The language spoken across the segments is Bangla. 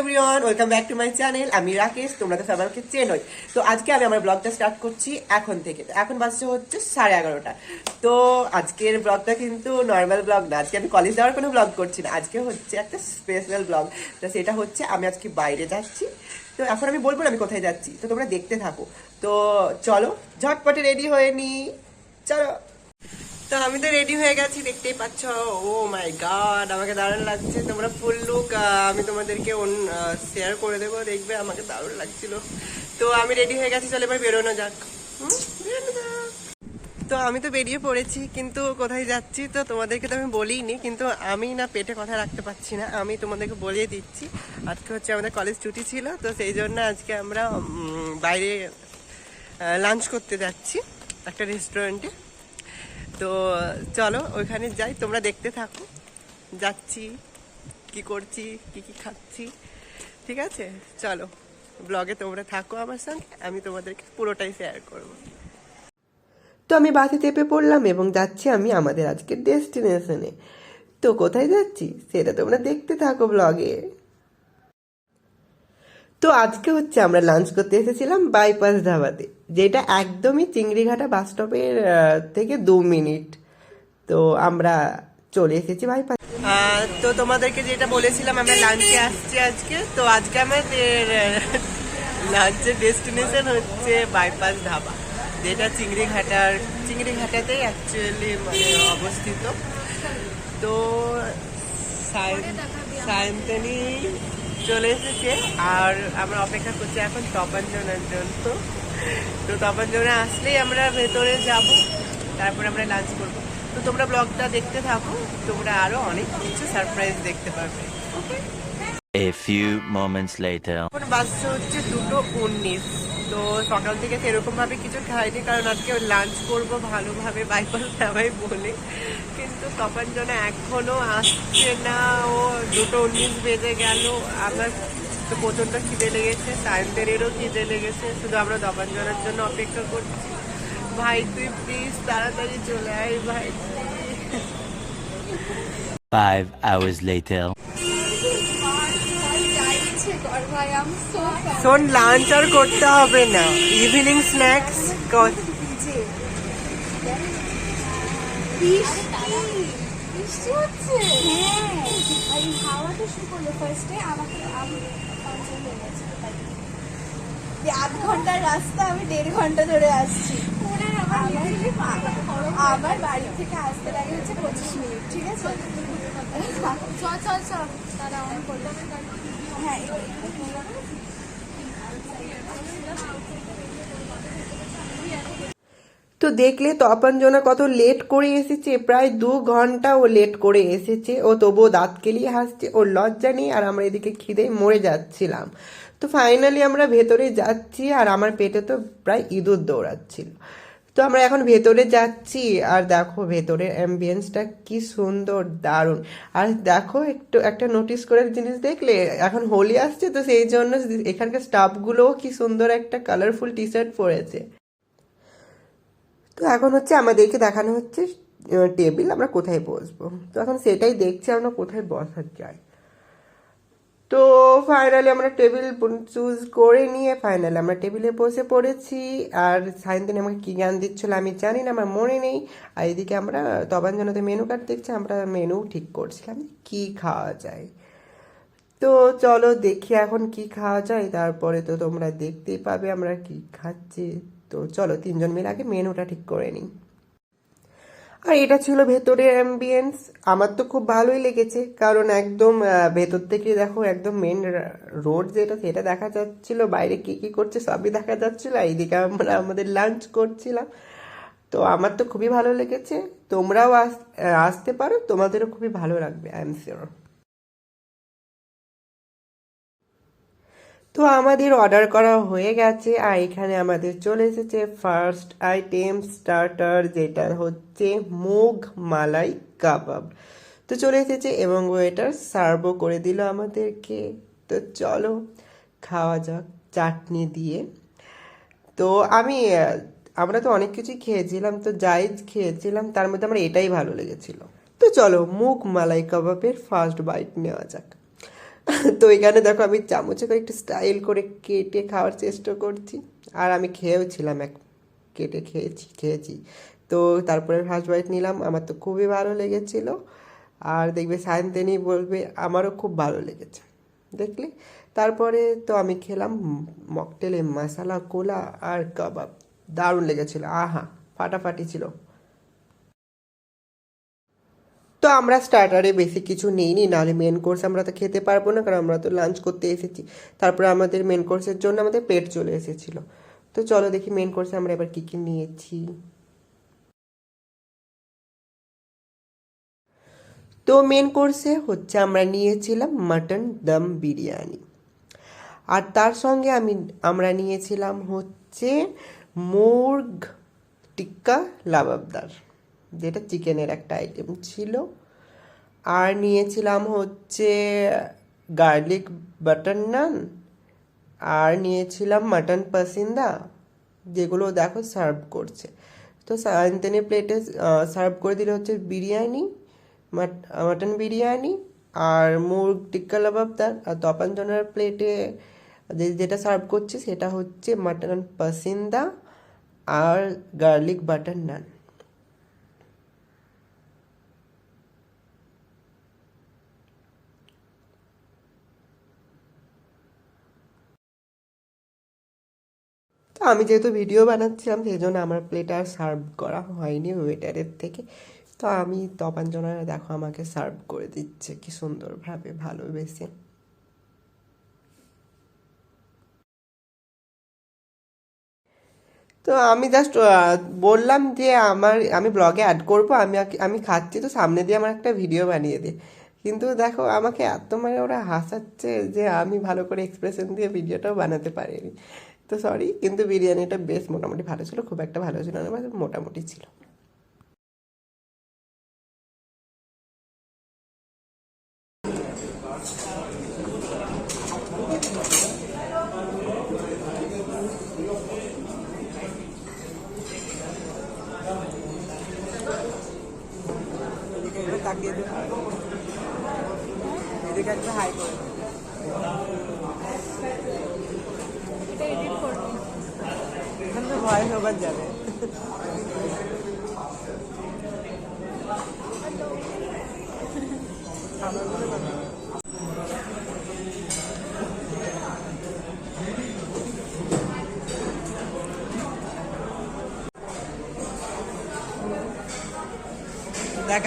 Everyone welcome back to my channel আমি রাকেশ তোমরা তো সবাইকে চেনোই। তো আজকে আমি আমার ব্লগটা স্টার্ট করছি এখন থেকে। তো এখন বাজছে হচ্ছে সাড়ে এগারোটা। তো আজকের ব্লগটা কিন্তু নর্মাল ব্লগ না। আজকে আমি কলেজ যাওয়ার কোনো ব্লগ করছি না। আজকে হচ্ছে একটা স্পেশাল ব্লগ তো সেটা হচ্ছে আমি আজকে বাইরে যাচ্ছি। তো এখন আমি বলব না আমি কোথায় যাচ্ছি। তো তোমরা দেখতে থাকো। তো চলো, ঝটপটে রেডি হয়ে নি। চলো। তো আমি তো রেডি হয়ে গেছি, দেখতেই পাচ্ছ। ও মাই গড আমাকে দারুণ লাগছে। তোমরা ফুল লুক আমি তোমাদেরকে শেয়ার করে দেবো, দেখবে আমাকে দারুণ লাগছিল। তো আমি রেডি হয়ে গেছি, চলো এবার বেরোনো যাক। তো আমি তো বেরিয়ে পড়েছি, কিন্তু কোথায় যাচ্ছি তো তোমাদেরকে তো আমি বলিনি কিন্তু আমি না পেটে কথা রাখতে পারছি না। আমি তোমাদেরকে বলিয়ে দিচ্ছি, আজকে হচ্ছে আমাদের কলেজ ছুটি ছিল, তো সেই জন্য আজকে আমরা বাইরে লাঞ্চ করতে যাচ্ছি একটা রেস্টুরেন্টে তো চলো, ওইখানে যাই, তোমরা দেখতে থাকো। যাচ্ছি, কি করছি, কি কি খাচ্ছি, ঠিক আছে? চলো ব্লগে তোমরা থাকো আমার সঙ্গে, আমি তোমাদেরকে পুরোটাই শেয়ার করব। তো আমি বাসে চেপে পড়লাম এবং যাচ্ছি আমি আমাদের আজকের ডেস্টিনেশনে তো কোথায় যাচ্ছি, সেটা তোমরা দেখতে থাকো ব্লগে তো আজকে হচ্ছে আমরা লাঞ্চ করতে এসেছিলাম বাইপাস ধাবাতে, যেটা একদমই চিংড়িঘাটা বাস স্টপের থেকে দু মিনিট। তো আমরা চলে এসেছি বাইপাস তো তোমাদেরকে যেটা বলেছিলাম, আমরা লাঞ্চে আসছি আজকে। তো আজকে আমাদের লাঞ্চের ডেস্টিনেশন হচ্ছে বাইপাস ধাবা, যেটা চিংড়িঘাটার, চিংড়িঘাটাতেই অ্যাকচুয়ালি মানে অবস্থিত। তো সায়ন- সায়ন্তনী চলে এসেছে আর আমরা অপেক্ষা করছি এখন তপাঞ্জনার জন্য। তো তপাঞ্জনা আসলেই আমরা ভেতরে যাব তারপরে আমরা লাঞ্চ করব। তো তোমরা ব্লগটা দেখতে থাকো তোমরা আরও অনেক কিছু সারপ্রাইজ দেখতে পারবে ওকে A few moments later. এখন বাজছে হচ্ছে দুটো উনিশ। তো সকাল থেকে সেরকম ভাবে কিছু খাইনি, কারণ আজকে লাঞ্চ করব ভালোভাবে, বাইপাস সবাই বলে। কিন্তু তখন যেন এখনও আসছে না, ও দুটো উনিশ বেজে গেল। আমার তো প্রচণ্ড খিদে লেগেছে সায়েন্সেরও খিদে লেগেছে, শুধু আমরা দপাঞ্জনের জন্য অপেক্ষা করছি। ভাই, তুই প্লিজ তাড়াতাড়ি চলে আয়, ভাই। Five hours later. শোন লাঞ্চ আর করতে হবে না। ইভিনিং স্ন্যাক্স হচ্ছে। হ্যাঁ। হাওয়াটা শুরু করল ফার্স্টে আমাকে আমি পঞ্চাশ হয়ে গেছে যে আধ ঘণ্টার রাস্তা আমি দেড় ঘণ্টা ধরে আসছি। আমার বাড়ি থেকে আসতে লাগে হচ্ছে পঁচিশ মিনিট ঠিক আছে? চল চল চল দাদা অন করলাম হ্যাঁ তো দেখলে তপঞ্জনা কত লেট করে এসেছে প্রায় দু ঘণ্টা ও লেট করে এসেছে। ও তবুও দাঁত কেলিয়ে হাসছে ওর লজ্জা নেই আর আমরা এদিকে খিদে মরে যাচ্ছিলাম। তো ফাইনালি আমরা ভেতরে যাচ্ছি আর আমার পেটে তো প্রায় ইঁদুর দৌড়াচ্ছিল। তো আমরা এখন ভেতরে যাচ্ছি আর দেখো ভেতরের অ্যাম্বিয়েন্সটা কি সুন্দর, দারুণ। আর দেখো একটু, একটা নোটিস করে জিনিস দেখলে, এখন হোলি আসছে তো সেই জন্য এখানকার স্টাফগুলোও কি সুন্দর একটা কালারফুল টি শার্ট পরেছে। তো এখন হচ্ছে আমাদেরকে দেখানো হচ্ছে টেবিল আমরা কোথায় বসবো। তো এখন সেটাই দেখছি আমরা কোথায় বসা যায়। তো ফাইনালি আমরা টেবিল চুজ করে নিয়ে ফাইনালি আমরা টেবিলে বসে পড়েছি। আর সায়ন্তিনী আমাকে কী জ্ঞান দিচ্ছিল আমি জানি না, আমার মনে নেই। আর এদিকে আমরা তবাঞ্জনাতে মেনু কার্ড দেখছি, আমরা মেনু ঠিক করছিলাম কি খাওয়া যায়। তো চলো দেখি এখন কি খাওয়া যায়, তারপরে তো তোমরা দেখতেই পাবে আমরা কি খাচ্ছি। তো চলো তিনজন মিলে আগে মেনুটা ঠিক করে নিই। আর এটা ছিল ভেতরের অ্যাম্বিয়েন্স আমার তো খুব ভালোই লেগেছে, কারণ একদম ভেতর থেকে দেখো একদম মেন রোড যেটা, সেটা দেখা যাচ্ছিল, বাইরে কী কী করছে সবই দেখা যাচ্ছিল এইদিকে আমরা আমাদের লাঞ্চ করছিলাম। তো আমার তো খুবই ভালো লেগেছে। তোমরাও আস- আসতে পারো, তোমাদেরও খুবই ভালো লাগবে আই এম শিওর তো আমাদের অর্ডার করা হয়ে গেছে, আর এখানে আমাদের চলে এসেছে ফার্স্ট আইটেম স্টার্টার যেটা হচ্ছে মুগ মালাই কাবাব। তো চলে এসেছে এবং ওয়েটার সার্ভও করে দিল আমাদেরকে। তো চলো, খাওয়া যাক চাটনি দিয়ে। তো আমি, আমরা তো অনেক কিছুই খেয়েছিলাম, তো যাই খেয়েছিলাম, তার মধ্যে আমার এটাই ভালো লেগেছিল। তো চলো, মুগ মালাই কাবাবের ফার্স্ট বাইট নেওয়া যাক। তো এখানে দেখো আমি চামচে করে একটু স্টাইল করে কেটে খাওয়ার চেষ্টা করছি। আর আমি খেয়েও ছিলাম এক, কেটে খেয়েছি খেয়েছি। তো তারপরে ফার্স্ট বাইট নিলাম, আমার তো খুবই ভালো লেগেছিল। আর দেখবে সায়ন্তেনি বলবে, আমারও খুব ভালো লেগেছে। দেখলে? তারপরে তো আমি খেলাম মকটেলে মশালা কোলা আর কাবাব দারুণ লেগেছিল, আহা, ফাটাফাটি ছিল। তো আমরা স্টার্টারে বেশি কিছু নিইনি, নাহলে মেন কোর্স আমরা তো খেতে পারব না, কারণ আমরা তো লাঞ্চ করতে এসেছি। তারপরে আমাদের মেন কোর্সের জন্য আমাদের পেট চলে এসেছিল। তো চলো দেখি মেন কোর্সে আমরা এবার কী কী নিয়েছি। তো মেন কোর্সে হচ্ছে আমরা নিয়েছিলাম মাটন দম বিরিয়ানি আর তার সঙ্গে আমি, আমরা নিয়েছিলাম হচ্ছে মুরগ টিক্কা লাবাবদার। যেটা চিকেনের একটা আইটেম ছিল। আর নিয়েছিলাম হচ্ছে গার্লিক বাটার নান আর নিয়েছিলাম মাটন পাসিন্দা যেগুলো দেখো সার্ভ করছে। তো সায়ন্তনী প্লেটে সার্ভ করে দিলে হচ্ছে বিরিয়ানি মাটন বিরিয়ানি, আর মুরগ টিক্কা লাবাবদার আর তপাঞ্জনার প্লেটে যেটা সার্ভ করছে সেটা হচ্ছে মাটন পাসিন্দা আর গার্লিক বাটার নান তো আমি যেহেতু ভিডিও বানাচ্ছিলাম সেই জন্য আমার প্লেট আর সার্ভ করা হয়নি ওয়েটারের থেকে। তো আমি তপাঞ্জনারা দেখো, আমাকে সার্ভ করে দিচ্ছে। কি সুন্দরভাবে ভালোবেসে তো আমি জাস্ট বললাম যে আমার, আমি ব্লগে অ্যাড করব, আমি আমি খাচ্ছি, তো সামনে দিয়ে আমার একটা ভিডিও বানিয়ে দে। কিন্তু দেখো, আমাকে এত মানে ওরা হাসাচ্ছে যে আমি ভালো করে এক্সপ্রেশন দিয়ে ভিডিওটাও বানাতে পারিনি। তো সরি কিন্তু বিরিয়ানিটা বেশ মোটামুটি ভালো ছিল, খুব একটা ভালো ছিল না বাট মোটামুটি ছিল। এদিকে একটা হাই করে এটা এডিট করব এখানে তো ভয় সবার যাবে দেখ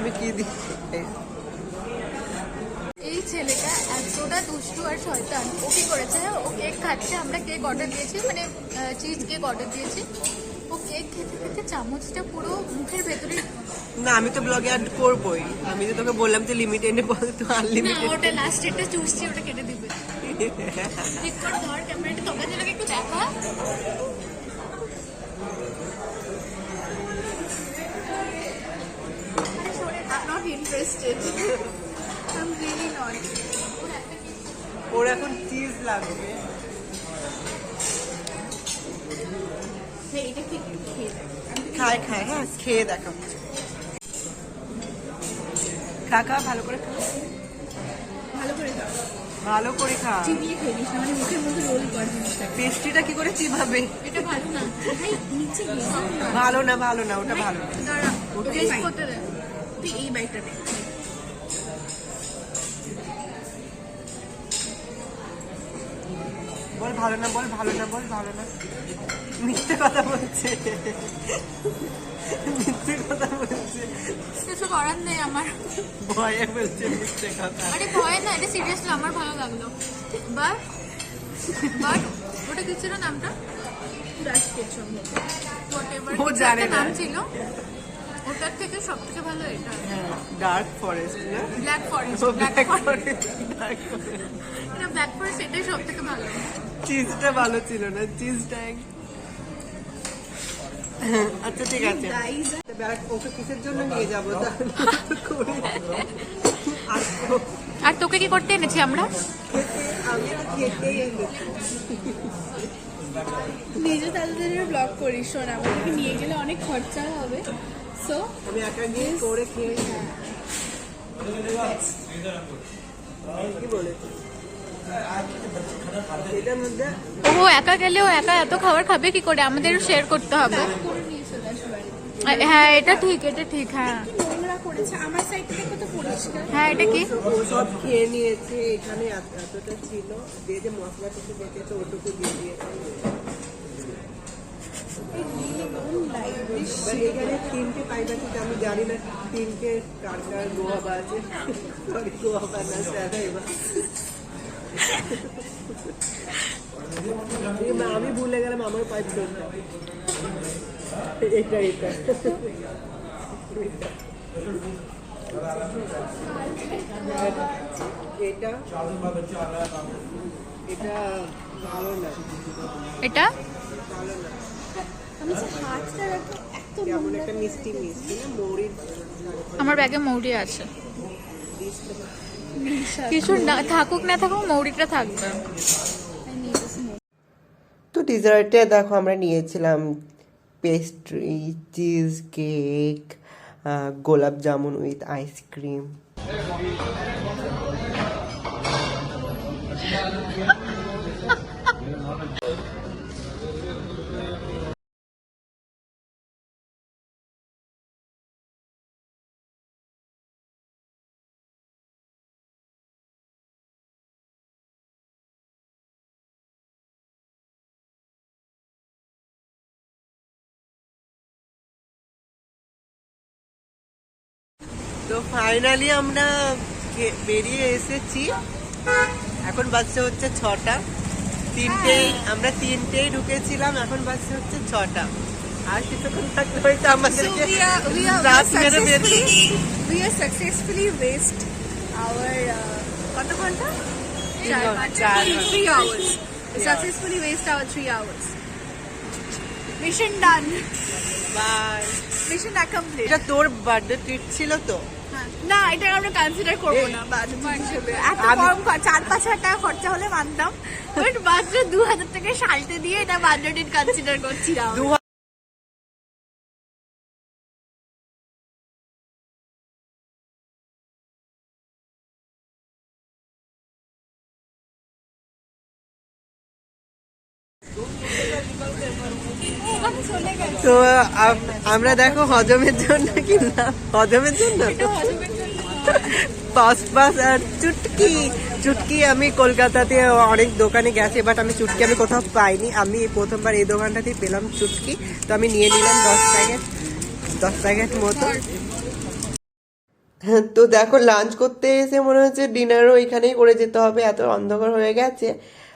আমি কি দিচ্ছি এই ছেলেটা এতটা দুষ্টু আর শয়তান। ও কি করেছে ও কেক খাচ্ছে, আমরা কেক অর্ডার দিয়েছি মানে চিজ কেক অর্ডার দিয়েছি। ও কেক খেতে খেতে চামচটা পুরো মুখের ভেতরে না আমি তো ব্লগে অ্যাড করবোই। আমি তো তোকে বললাম যে লিমিটেড বল তো না ওটা লাস্ট এটা চুষছি ওটা কেটে দিবে। ঠিক করে ধর ক্যামেরাটা একটু দেখা। really ওর ওর এখন চিজ লাগবে হ্যাঁ, এটা কি খেয়ে। খায় হ্যাঁ খেয়ে দেখা খা খা ভালো করে খা। ভালো করে ভালো করে খা। চিবিয়ে খেয়ে নিস না মানে মুখের মধ্যে রোল কর জিনিসটা। পেস্ট্রিটা কি করে চিবাবে? এটা ভালো না। ভাই নিচে ভালো না ভালো না ওটা ভালো না। fine. করতে দে তুই এই বাইকটা দে। বল ভালো না বল ভালো না বল ভালো না। মিথ্যে কথা বলছে। মিথ্যে কথা বলছে। কিছু করার নেই আমার। ভয়ে বলছে মিথ্যে কথা। আরে ভয় না এটা সিরিয়াসলি আমার ভালো লাগল। বাট বাট ওটা কি ছিল নামটা? সম্ভবত হোয়াটএভার ও জানে নাম ছিল। ওটার থেকে সব থেকে ভালো এটা। Dark forest black forest black forest এটা ব্ল্যাক ফরেস্ট এটাই সব থেকে ভালো। চিজটা ভালো ছিল না চিজটা এক আচ্ছা ঠিক আছে। ওকে কিসের জন্য নিয়ে যাব করে আর আর তোকে কি করতে এনেছি আমরা? নিজে তাদের ব্লগ করিস শোন আমাদেরকে নিয়ে গেলে অনেক খরচা হবে। সো আমি একা গিয়ে করে খেয়ে কি বলেছি ও একা গেলেও একা এত খাবার খাবে কি করে? আমাদেরও শেয়ার করতে হবে। হ্যাঁ এটা ঠিক এটা ঠিক হ্যাঁ। হ্যাঁ এটা কি? ও সব খেয়ে নিয়েছে, এখানে এত- এতটা ছিল। দিয়ে যে মশলা কিছু বেঁচেছে, ওটুকু দিয়ে দিয়েছে। তিনটে পাইপ আমি জানি না তিনটে কার কার গোয়াবা না স্যারা এবার আমি ভুলে গেলাম আমার পাইপ এটা এটা। এটা এটা ভালো না। এটা? ভালো না। আমি হাতটা এত কেমন একটা মিষ্টি মিষ্টি না আমার ব্যাগে মৌরি আছে। কিছু না, থাকুক না থাকুক মৌরিটা থাকবে। তো ডিজার্টে দেখো আমরা নিয়েছিলাম pastry cheese cake gulab jamun with ice cream তো ফাইনালি আমরা বেরিয়ে এসেছি। এখন বাচ্চা হচ্ছে ছটা। তিনটে আমরা তিনটে ঢুকেছিলাম এখন বাচ্চা হচ্ছে ছটা। আর কিছুক্ষণ থাকতে হয়তো আমাদেরকে রাত মেরে বেরিয়ে we are successfully waste our কত ঘণ্টা? তোর বার্থডে ট্রিট ছিল তো? না এটা আমরা কনসিডার করব না বাদ হিসেবে এত কম চার পাঁচ হাজার টাকা খরচা হলে মানতাম। বাট মাত্র দু হাজার টাকা সালতে দিয়ে এটা বার্থডে কনসিডার করছি না দু ওখানে চলে তো আমরা দেখো হজমের জন্য কিনলাম হজমের জন্য পাস আর চুটকি। চুটকি আমি কলকাতাতে অনেক দোকানে গেছি বাট আমি চুটকি আমি কোথাও পাইনি। আমি প্রথমবার এই দোকানটাতেই পেলাম চুটকি। তো আমি নিয়ে নিলাম দশ প্যাকেট দশ প্যাকেট মতো। তো দেখো লাঞ্চ করতে এসে মনে হচ্ছে ডিনারও এখানেই করে যেতে হবে। এত অন্ধকার হয়ে গেছে।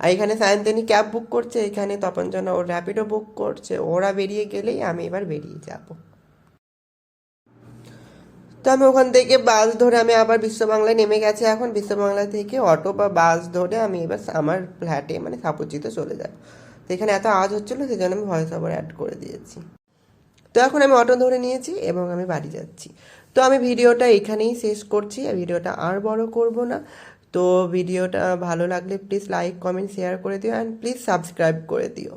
আর এখানে সায়ন্তনী ক্যাব বুক করছে, এখানে তপন ও র্যাপিডো বুক করছে। ওরা বেরিয়ে গেলেই আমি এবার বেরিয়ে যাব। তো আমি ওখান থেকে বাস ধরে আমি আবার বিশ্ব বাংলায় নেমে গেছে। এখন বিশ্ব বাংলা থেকে অটো বা বাস ধরে আমি এবার আমার ফ্ল্যাটে মানে সাপুচিতে চলে যাব তো এখানে এত আওয়াজ হচ্ছিল সেই জন্য আমি ভয়েস ওভার অ্যাড করে দিয়েছি। তো এখন আমি অটো ধরে নিয়েছি এবং আমি বাড়ি যাচ্ছি। তো আমি ভিডিওটা এখানেই শেষ করছি। ভিডিওটা আর বড় করব না। তো ভিডিওটা ভালো লাগলে প্লিজ লাইক কমেন্ট শেয়ার করে দিও অ্যান্ড প্লিজ সাবস্ক্রাইব করে দিও।